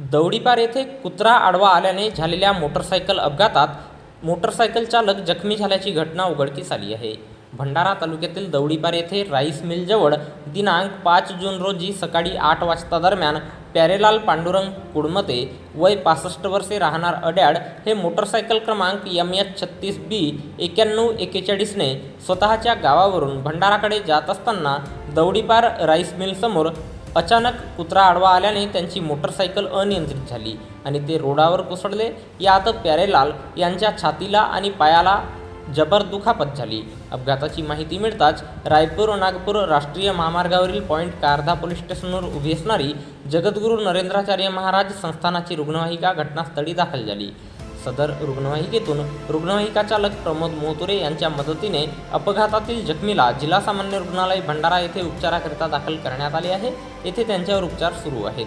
दौडीपार येथे कुत्रा आडवा आल्याने झालेल्या मोटरसायकल अपघातात मोटरसायकल चालक जखमी झाल्याची घटना उघडकीस आली आहे. भंडारा तालुक्यातील दौडीपार येथे राईस मिलजवळ दिनांक पाच जून रोजी सकाळी आठ वाजता दरम्यान प्यारेलाल पांडुरंग कुडमते वय पासष्ट वर्षे राहणार अड्याड हे मोटरसायकल क्रमांक एम एच छत्तीस बी एक्याण्णव एक्केचाळीसने स्वतःच्या गावावरून भंडाराकडे जात असताना दौडीपार राईस मिलसमोर अचानक कुत्रा आडवा आल्याने त्यांची मोटरसायकल अनियंत्रित झाली आणि ते रोडावर कोसळले. यात प्यारेलाल यांच्या छातीला आणि पायाला जबर दुखापत झाली. अपघाताची माहिती मिळताच रायपूर नागपूर राष्ट्रीय महामार्गावरील पॉईंट कारधा पोलीस स्टेशनवर उभी असणारी जगद्गुरू नरेंद्राचार्य महाराज संस्थानाची रुग्णवाहिका घटनास्थळी दाखल झाली. सदर रुग्णवाहिकेतून रुग्णवाहिका चालक प्रमोद मोतुरे यांच्या मदतीने अपघातातील जखमीला जिल्हा सामान्य रुग्णालय भंडारा येथे उपचाराकरिता दाखल करण्यात आले आहे. येथे त्यांच्यावर उपचार सुरू आहेत.